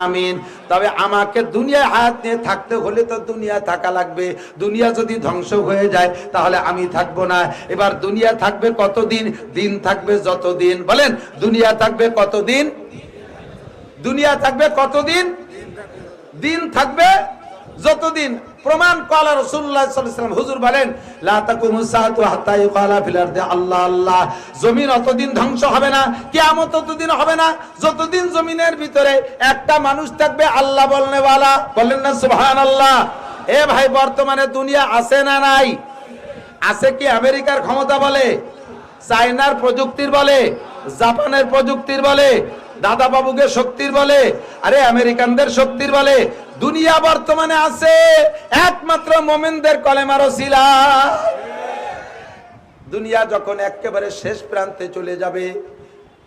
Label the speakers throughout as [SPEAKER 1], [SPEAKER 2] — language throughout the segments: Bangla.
[SPEAKER 1] আমিন। তবে আমাকে দুনিয়ায় হায়াত নিয়ে থাকতে হলে তো দুনিয়া থাকা লাগবে। দুনিয়া যদি ধ্বংস হয়ে যায়, তাহলে আমি থাকব না। এবার দুনিয়া থাকবে কতদিন? দিন থাকবে যতদিন। বলেন, দুনিয়া থাকবে কতদিন? দুনিয়া থাকবে কতদিন? দিন থাকবে যতদিন। প্রমাণ কলা সাল্লাল্লাহু হুজুর বলেন আল্লাহ আল্লাহ, জমিন অতদিন ধ্বংস হবে না, কিয়ামত ততদিন হবে না, যতদিন জমিনের ভিতরে একটা মানুষ থাকবে, আল্লাহ বলনে ওয়ালা। বলেন না, সুবহানাল্লাহ। এ ভাই, বর্তমানে দুনিয়া আছে না নাই? আছে কি? আমেরিকার ক্ষমতা বলে চায়নার প্রযুক্তির বলে, জাপানের প্রযুক্তির বলে দাদা বাবুকে শক্তির বলে, আরে আমেরিকানদের শক্তির বলে, দুনিয়া বর্তমানে আছে একমাত্র মোমেনদের কলেমার শিলা দুনিয়া যখন একেবারে শেষ প্রান্তে চলে যাবে,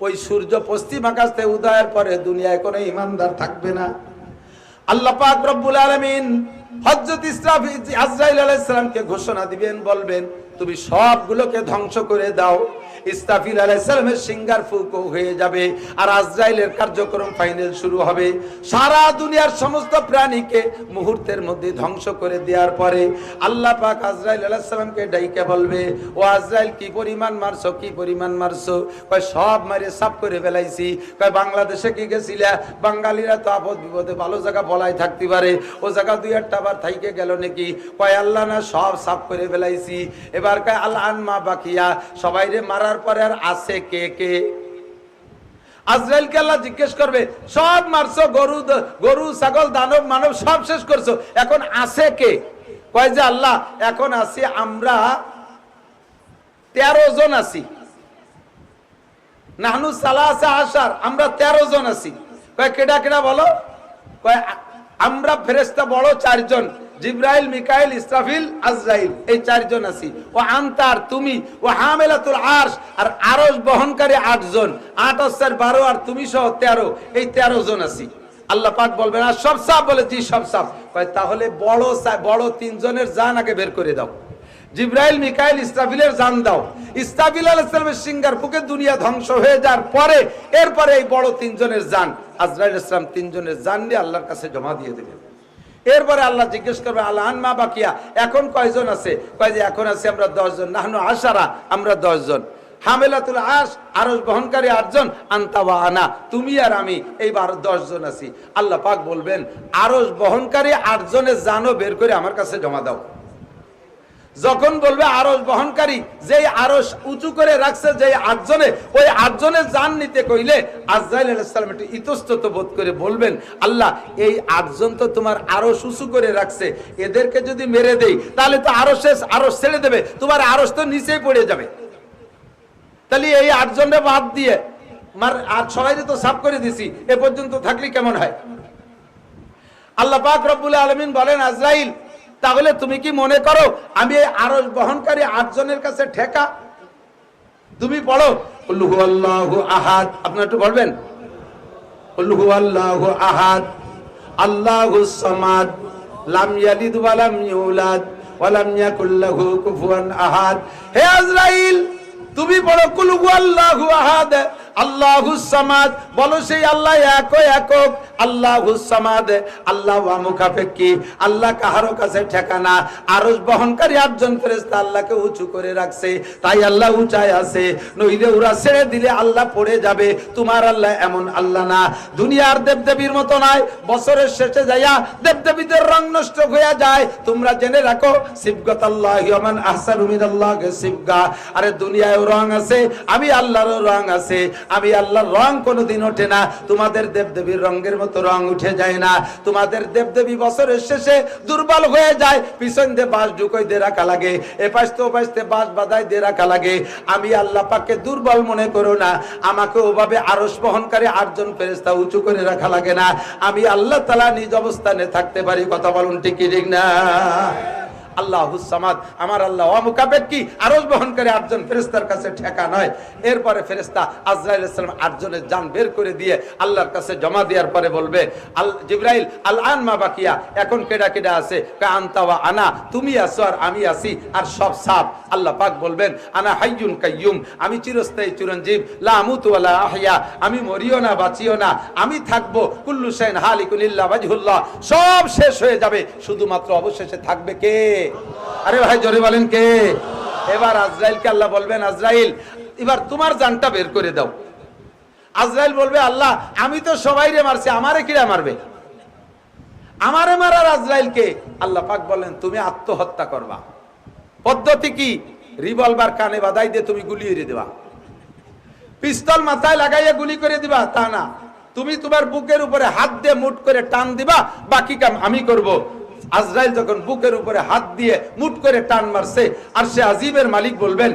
[SPEAKER 1] ওই সূর্য পশ্চিম আকাশ উদয়ের পরে দুনিয়ায় কোনো ইমানদার থাকবে না। আল্লাহ পাক রব্বুল আলামিন হযরত ইসরাফিল আজরাইল আলাইহিস সালামকে ঘোষণা দিবেন, বলবেন, তুমি সবগুলোকে ধ্বংস করে দাও। ইসরাফিল আলাইহিস সালামের সিঙ্গার ফুকো হয়ে যাবে আর আজরাইলের কার্যক্রম ফাইনাল শুরু হবে। সারা দুনিয়ার সমস্ত প্রাণীকে মুহূর্তের মধ্যে ধ্বংস করে দেওয়ার পরে আল্লাহ পাক আজরাইল আলাইহিস সালামকে ডাইকে বলবে, ও আজরাইল, কি পরিমাণ মারছো? কি পরিমাণ মারছো? কয়, সব মারে সাফ করে ফেলাইছি। কয়, বাংলাদেশে কি গেছিলা? বাঙালিরা তো আপদ বিপদে ভালো জায়গা বলাই থাকতে পারে। ও জায়গা দুই একটা আবার থাইকে গেল নাকি? কয়, আল্লাহ না, সব সাফ করে ফেলাইছি। এবার কয় আল্লাহ আনমা বাকিয়া সবাই রে মারার পরে আর আছে কে কে? আজরাইলকে আল্লাহ জিজ্ঞেস করবে, সব মারছো, গরু গরু, ছাগল, দানব, মানব, সব শেষ করছ, এখন আছে কে? কয় যে আল্লাহ, এখন আছি আমরা তেরো জন আছি। নাহনু সালাসা আসার আমরা তেরো জন আছি। কয় কেডা কেডা বলো? কয়, আমরা ফেরেস্তা বড় চারজন। জিব্রাইল, মিকাইল, ইসরাফিল, আজরাইল, এই চারজন আছি। ও আন্তার, তুমি, ও হামেলাতুল আরশ, আর আরশ বহনকারী আটজন, আট হচ্ছে বারো, আর তুমি সহ তেরো, এই তেরো জন আছি। আল্লাহ পাক বলবেন, আর সব সাপ? বলে, জি, সব সাপ। তাহলে বড় বড় তিনজনের জান আগে বের করে দাও। জিব্রাইল, মিকাইল, ইসরাফিলের জান দাও। ইসরাফিল আলাইহিসসালামের সিঙ্গার বুকে দুনিয়া ধ্বংস হয়ে যাওয়ার পরে, এরপরে এই বড় তিনজনের জান, আজরাইল ইসলাম তিনজনের জান নিয়ে আল্লাহর কাছে জমা দিয়ে দেবেন এরপরে আল্লাহ জিজ্ঞেস করবে, আল্লাহ মা বাকিয়া। এখন কয়জন আছে? কয় যে, এখন আছে আমরা দশজন। নাহনু আশারা, আমরা দশজন। হামেলাতুল আস আরস বহনকারী আটজন। আনতা বা আনা, তুমি আর আমি এই বারো দশজন আছি। আল্লাহ পাক বলবেন আরও বহনকারী আটজনের জানো বের করে আমার কাছে জমা দাও। যখন বলবে আরস বহনকারী, যেই আরস উঁচু করে রাখছে যে আটজনে, ওই আটজনের যান নিতে কইলে আজরাইল আলাইসালাম একটু ইতস্তত বোধ করে বলবেন, আল্লাহ, এই আটজন তো তোমার আরস উঁচু করে রাখছে, এদেরকে যদি মেরে দেই, তাহলে তো আরও শেষ আরস ছেড়ে দেবে, তোমার আরস তো নিচেই পড়ে যাবে। তাহলে এই আটজনরে বাদ দিয়ে, মার, আর সবাই তো সাফ করে দিছি, এ পর্যন্ত থাকলে কেমন হয়? আল্লাহ পাক রব্বুল আলমিন বলেন, আজরাইল তাহলে তুমি কি মনে করো আমি এই আরস বহনকারী আটজনের কাছে ঠেকা? তুমি পড়ো আল্লাহু আহাদ। আপনার একটু বলবেন আল্লাহু আহাদ। আল্লাহু লাম ইয়ালিদ ওয়া লাম ইউলাদ। ওয়া লাম ইয়াকুল লাহু কুফুয়ান আহাদ। হে আজরাইল, তুমি পড়ো কুলহু আল্লাহু আহাদ। আল্লাহু সামাদ, বলো সেই আল্লাহ এক একক। আল্লাহু সামাদ, আল্লাহ আল্লাহ কাহারো কাছে ঠেকানা। আরস বহনকারী আটজন ফেরেশতা আল্লাহকে উঁচু করে রাখছে। তাই আল্লাহ উঁচায় আছে। নইলে ওরা ছেড়ে দিলে আল্লাহ পড়ে যাবে। তোমার আল্লাহ এমন আল্লাহ না। দুনিয়ার দেবদেবীর মতো নয়। বছরের শেষে যাইয়া দেবদেবীদের রং নষ্ট হয়ে যায়। তোমরা জেনে রাখো শিবগত আল্লাহ আহসান উমিদাল্লাহকে শিবগা আরে দুনিয়ায় রং আছে, আমি আল্লাহরও রং আছে। আমি আল্লাহর রং কোনোদিন ওঠে না। তোমাদের দেবদেবীর রঙের মতো রং উঠে যায় না। তোমাদের দেবদেবী বছরের শেষে দুর্বল হয়ে যায়। পিছন দিয়ে বাঁশ ঢুকোই দিয়ে রাখা লাগে। এ পাশতে ও পাশতে বাঁশ বাদাই দিয়ে রাখা লাগে। আমি আল্লাহ পাককে দুর্বল মনে করো না। আমাকে ওভাবে আরস বহনকারী আটজন ফেরেস্তা উঁচু করে রাখা লাগে না। আমি আল্লাহ তালা নিজ অবস্থানে থাকতে পারি। কথা বলুন ঠিক কি ঠিক না? আল্লাহ আমার আল্লাহ আরজ বহন করে আটজন কাছে ঠেকা নয়। এরপরে আজরাইল ইসলাম আটজনের যান বের করে দিয়ে আল্লাহর কাছে জমা দেওয়ার পরে বলবে, আল জিব্রাইল, আল আন মা বাকিয়া, এখন কেডা কেডা আছে? আনা, তুমি আছো আর আমি আছি আর সব সাপ। আল্লাহ পাক বলবেন, আনা কাইয়ুম, আমি চিরস্থায়ী চিরঞ্জীব, লা লা আমি মরিও না, বাঁচিও না, আমি থাকব কুল্লু শাইন হালিকুন ইল্লা সব শেষ হয়ে যাবে, শুধুমাত্র অবশেষে থাকবে কে? আরে ভাই, জোরে বলেন কে? এবার আজরাইলকে আল্লাহ বলবেন, আজরাইল, এবার তোমার জানটা বের করে দাও। আজরাইল বলবে, আল্লাহ, আমি তো সবাইরে মারছি, আমারে কিরা মারবে? আমারে মারার আজরাইলকে আল্লাহ পাক বলেন তুমি আত্মহত্যা করবা। পদ্ধতি কি? রিভলভার কানে বাদাই দিয়ে তুমি গুলি এড়ে দেবা। পিস্তল মাথায় লাগাইয়া গুলি করে দিবা, তা না। তুমি তোমার বুকের উপরে হাত দিয়ে মুট করে টান দিবা, বাকি কাম আমি করব। আজরাইল যখন বুকের উপরে হাত দিয়ে মুট করে টান মারছে, আর সে আজিবের মালিক বলবেন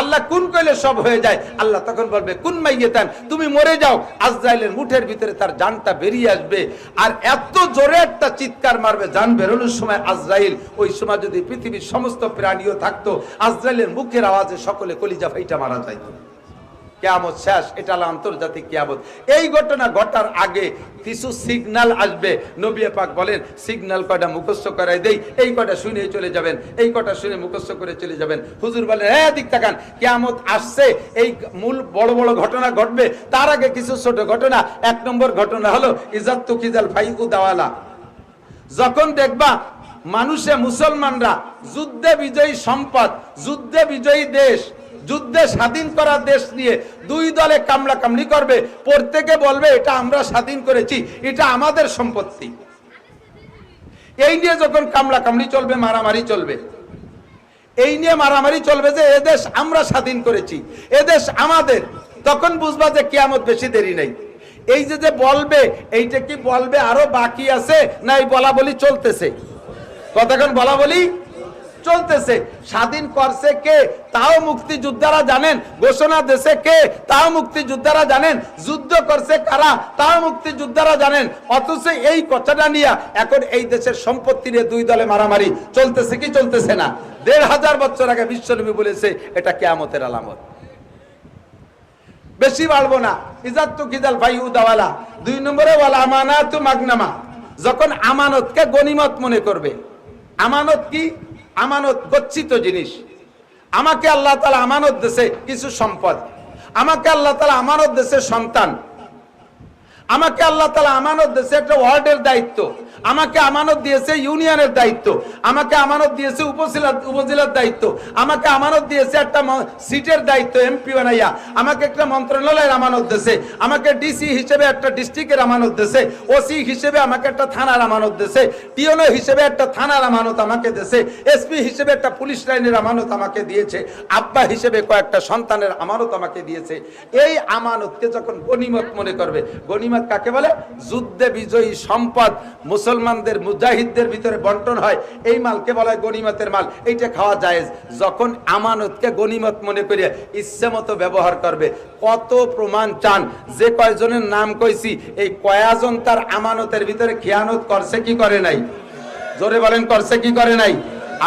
[SPEAKER 1] আল্লাহ কুন কইলে সব হয়ে যায়? আল্লাহ তখন বলবে, কুন মাইয়াতান? তুমি মরে যাও। আজরাইলের মুঠের ভিতরে তার জানটা বেরিয়ে আসবে। আর এত জোরে একটা চিৎকার মারবে জান বেরোনোর সময় আজরাইল, ওই সময় যদি পৃথিবীর সমস্ত প্রাণীও থাকতো, আজরাইলের মুখের আওয়াজে সকলে কলিজা ফাইটা মারা যাইতো। কেয়ামত শেষ, এটা হলো আন্তর্জাতিক কেয়ামত। এই ঘটনা ঘটার আগে কিছু সিগনাল আসবে। নবী পাক বলেন সিগনাল কয়টা মুখস্থ করাই দেই? এই কটা শুনে চলে যাবেন, এই কটা শুনে মুখস্থ করে চলে যাবেন। হুজুর বলেন হ্যাঁ দিক তাকান, কেয়ামত আসছে, এই মূল বড় বড় ঘটনা ঘটবে। তার আগে কিছু ছোট ঘটনা, এক নম্বর ঘটনা হলো, ইজাত তুকিজাল ফাই দাওয়ালা। যখন দেখবা মানুষে মুসলমানরা যুদ্ধে বিজয়ী সম্পদ, যুদ্ধে বিজয়ী দেশ যুদ্ধে স্বাধীন করা দেশ নিয়ে দুই দলে কামলা কামলি করবে, প্রত্যেকে বলবে, এটা আমরা স্বাধীন করেছি, এটা আমাদের সম্পত্তি। এই নিয়ে যখন কামলা কামলি চলবে, মারামারি চলবে, এই নিয়ে মারামারি চলবে যে এদেশ আমরা স্বাধীন করেছি এদেশ আমাদের, তখন বুঝবা যে কিয়ামত বেশি দেরি নেই। এই যে যে বলবে, এইটা কি বলবে আরও বাকি আছে না এই বলা বলি চলতেছে? কতক্ষণ বলা বলি চলতেছে। স্বাধীন করছে কে? তাও মুক্তিযোদ্ধারা জানেন। ঘোষণা দেশে কে? তাও মুক্তিযোদ্ধারা জানেন। যুদ্ধ করছে কারা? তাও মুক্তিযোদ্ধারা জানেন। অথচ এই কথাটা নিয়ে এখন এই দেশের সম্পত্তি নিয়ে দুই দলে মারামারি। চলতেছে কি চলতেছে না? দেড় হাজার বছর আগে বিশ্বনবী বলেছে, এটা কেয়ামতের আলামত। বেশি বাড়বো না। ইজাত তো কিজাল ভাই উদাওয়ালা দুই নম্বরে, ওয়ালা আমানাত মাগনামা। যখন আমানতকে গনিমত মনে করবে। আমানত কি? আমানত গচ্ছিত জিনিস। আমাকে আল্লাহ তালা আমানত দেশে কিছু সম্পদ। আমাকে আল্লাহ তালা আমানত দেশে সন্তান। আমাকে আল্লাহ তালা আমানত দেশে একটা ওয়ার্ডের দায়িত্ব। আমাকে আমানত দিয়েছে ইউনিয়নের দায়িত্ব। আমাকে আমানত দিয়েছে উপজেলা উপজেলার দায়িত্ব। আমাকে আমানত দিয়েছে একটা সিটের দায়িত্ব, এমপি বানাইয়া। আমাকে একটা মন্ত্রণালয়ের আমানত দিয়েছে। আমাকে ডিসি হিসেবে একটা ডিস্ট্রিক্টের আমানত দিয়েছে। ওসি হিসেবে আমাকে একটা থানার আমানত দিয়েছে। টিওনো হিসেবে একটা থানার আমানত আমাকে দিয়েছে। এসপি হিসেবে একটা পুলিশ লাইনের আমানত আমাকে দিয়েছে। আব্বা হিসেবে কয়েকটা সন্তানের আমানত আমাকে দিয়েছে। এই আমানতকে যখন গনিমত মনে করবে গনিমত কাকে বলে? যুদ্ধে বিজয়ী সম্পদ মুসলমানদের, মুজাহিদদের ভিতরে বন্টন হয়, এই মালকে বলা হয় গণিমতের মাল? এইটা খাওয়া যায় যখন আমানতকে গণিমত মনে করিয়া ইচ্ছে মতো ব্যবহার করবে, কত প্রমাণ চান? যে কয়জনের নাম কইছি, এই কয়াজন তার আমানতের ভিতরে খেয়ানত করছে কি করে নাই? জোরে বলেন, করছে কি করে নাই?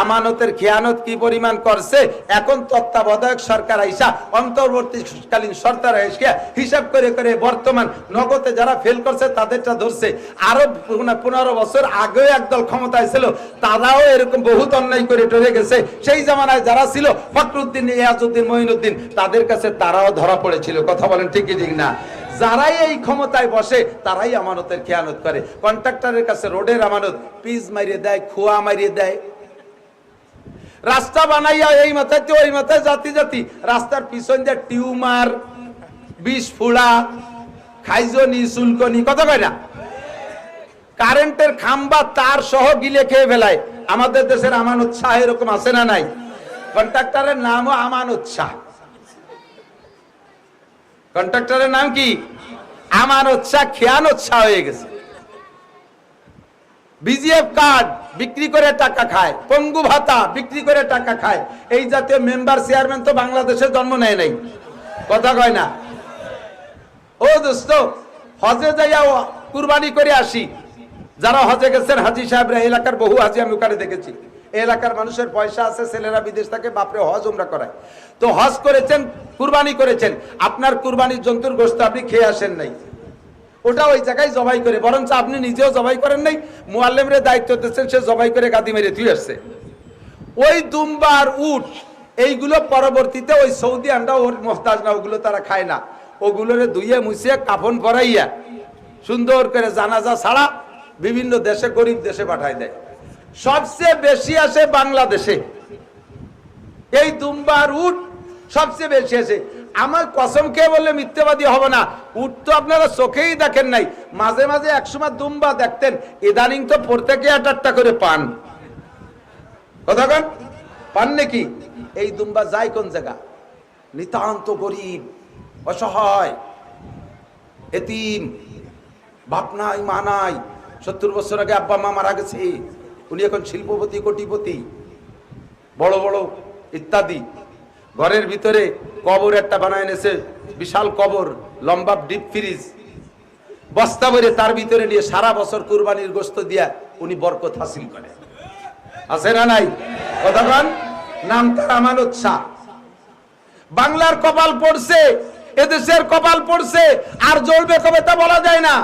[SPEAKER 1] আমানতের খেয়ানত কি পরিমাণ করছে? এখন তত্ত্বাবধায়ক সরকার আইসা অন্তর্বর্তীকালীন সরকার আইসা হিসাব করে করে বর্তমান নগদে যারা ফেল করছে, তাদেরটা ধরছে। আরও পনেরো বছর আগেও একদল ক্ষমতায় ছিল, তারাও এরকম বহুত অন্যায় করে টরে গেছে। সেই জামানায় যারা ছিল, ফখরুদ্দিন ইয়াজউদ্দিন মঈনুদ্দিন, তাদের কাছে তারাও ধরা পড়েছিল। কথা বলেন ঠিকই ঠিক না? যারাই এই ক্ষমতায় বসে, তারাই আমানতের খেয়ানত করে। কন্ট্রাক্টরের কাছে রোডের আমানত পিস মারিয়ে দেয়, খোয়া মারিয়ে দেয়। রাস্তা বানাইয়া এই মাথায় তো ওই মাথায় জাতি জাতি। রাস্তার পিছন দিয়ে টিউমার, বিষ ফুড়া, খাইজনি, চুলকনি কত কয় না? কারেন্টের খাম্বা তার সহ গিলে খেয়ে ফেলায়। আমাদের দেশের আমানত শাহ এরকম আছে না নাই? কন্ট্রাক্টরের নামও আমানত শাহ। কন্ট্রাক্টরের নাম কি? আমানত শাহ, খেয়ানত শাহ হয়ে গেছে। বিজিএফ কার্ড বিক্রি করে টাকা খায়, পঙ্গু ভাতা বিক্রি করে টাকা খায়। এই জাতীয় মেম্বার চেয়ারম্যান তো বাংলাদেশে জন্ম নেয় নাই। কথা কয় না? ও দোস্ত, হজে যাইয়া কুরবানি করে আসি। যারা হজে গেছেন, হাজি সাহেবরা এলাকার বহু হাজি আমি ওখানে দেখেছি। এলাকার মানুষের পয়সা আছে, ছেলেরা বিদেশ থেকে, বাপরে হজ উমরা করায়। তো হজ করেছেন, কুরবানি করেছেন। আপনার কুরবানির জন্তুর গোস্ত আপনি খেয়ে আসেন নাই। ওটা ওই জায়গায় জবাই করে, বরঞ্চ আপনি নিজেও জবাই করেন নাই, মুআল্লিমরে দায়িত্ব দিচ্ছেন, সে জবাই করে গাদি মেরে তুই আসছে। ওই দুম্বার উট, এইগুলো পরবর্তীতে ওই সৌদি আন্ডা ওর মোহতাজ না, ওগুলো তারা খায় না। ওগুলোরে ধুইয়ে, মুছিয়ে, কাফন পরাইয়া সুন্দর করে জানাজা ছাড়া বিভিন্ন দেশে, গরিব দেশে পাঠায় দেয়। সবচেয়ে বেশি আসে বাংলাদেশে। এই দুম্বার উট সবচেয়ে বেশি আছে আমার কসম খেয়ে বললে মিথ্যাবাদী হবে না। উট তো আপনারা চোখেই দেখেন নাই। মাঝে মাঝে একসময় দুম্বা দেখতেন। ইদানিং তো প্রত্যেকে আট আটটা করে পান। কথা পান নাকি? এই দুম্বা যায় কোন জায়গা? নিতান্ত গরিব, অসহায়, এতিম, বাপ নাই, মা নাই। সত্তর বছর আগে আব্বা, মা মারা গেছে। উনি এখন শিল্পপতি, কোটিপতি। বড় বড় ইত্যাদি। ঘরের ভিতরে কবর একটা বানায় এনেছে, বিশাল কবর, লম্বা ডিপ ফ্রিজ বস্তা ভরে তার ভিতরে নিয়ে সারা বছর কুরবানির গোস্ত দিয়া উনি বরকত হাসিল করে আছে না নাই? কথা বল নাম তার আমানত শাহ। বাংলার কপাল পড়ছে, এদেশের কপাল পড়ছে, আর জ্বলবে কবে তা বলা যায় না।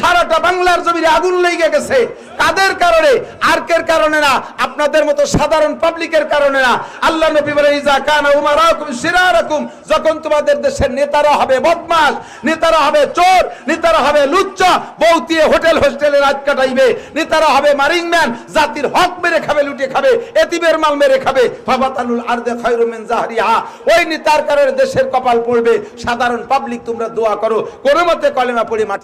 [SPEAKER 1] সারাটা বাংলার জমিনে আগুন লেগে গেছে। কাদের কারণে? আর্কের কারণে না, আপনাদের মতো সাধারণ পাবলিকের কারণে না। আল্লাহ নবী বলে ইজা কানা উমারাকুম শিরারাকুম যখন তোমাদের দেশের নেতারা হবে বদমাশ, নেতারা হবে চোর, নেতারা হবে লুচ্চা বৌতিয়ে হোটেল হোস্টেলে রাত কাটাইবে, নেতারা হবে মারিংম্যান জাতির হক মেরে খাবে লুটে খাবে এতিবের মাল মেরে খাবে। ফাবাতানুল আরদে খায়রুম মিন জাহরিহা। ওই নেতার কারণে দেশের কপাল পড়বে। সাধারণ পাবলিক তোমরা দোয়া করো। কোনো মতে কলেমা পড়ে মাটি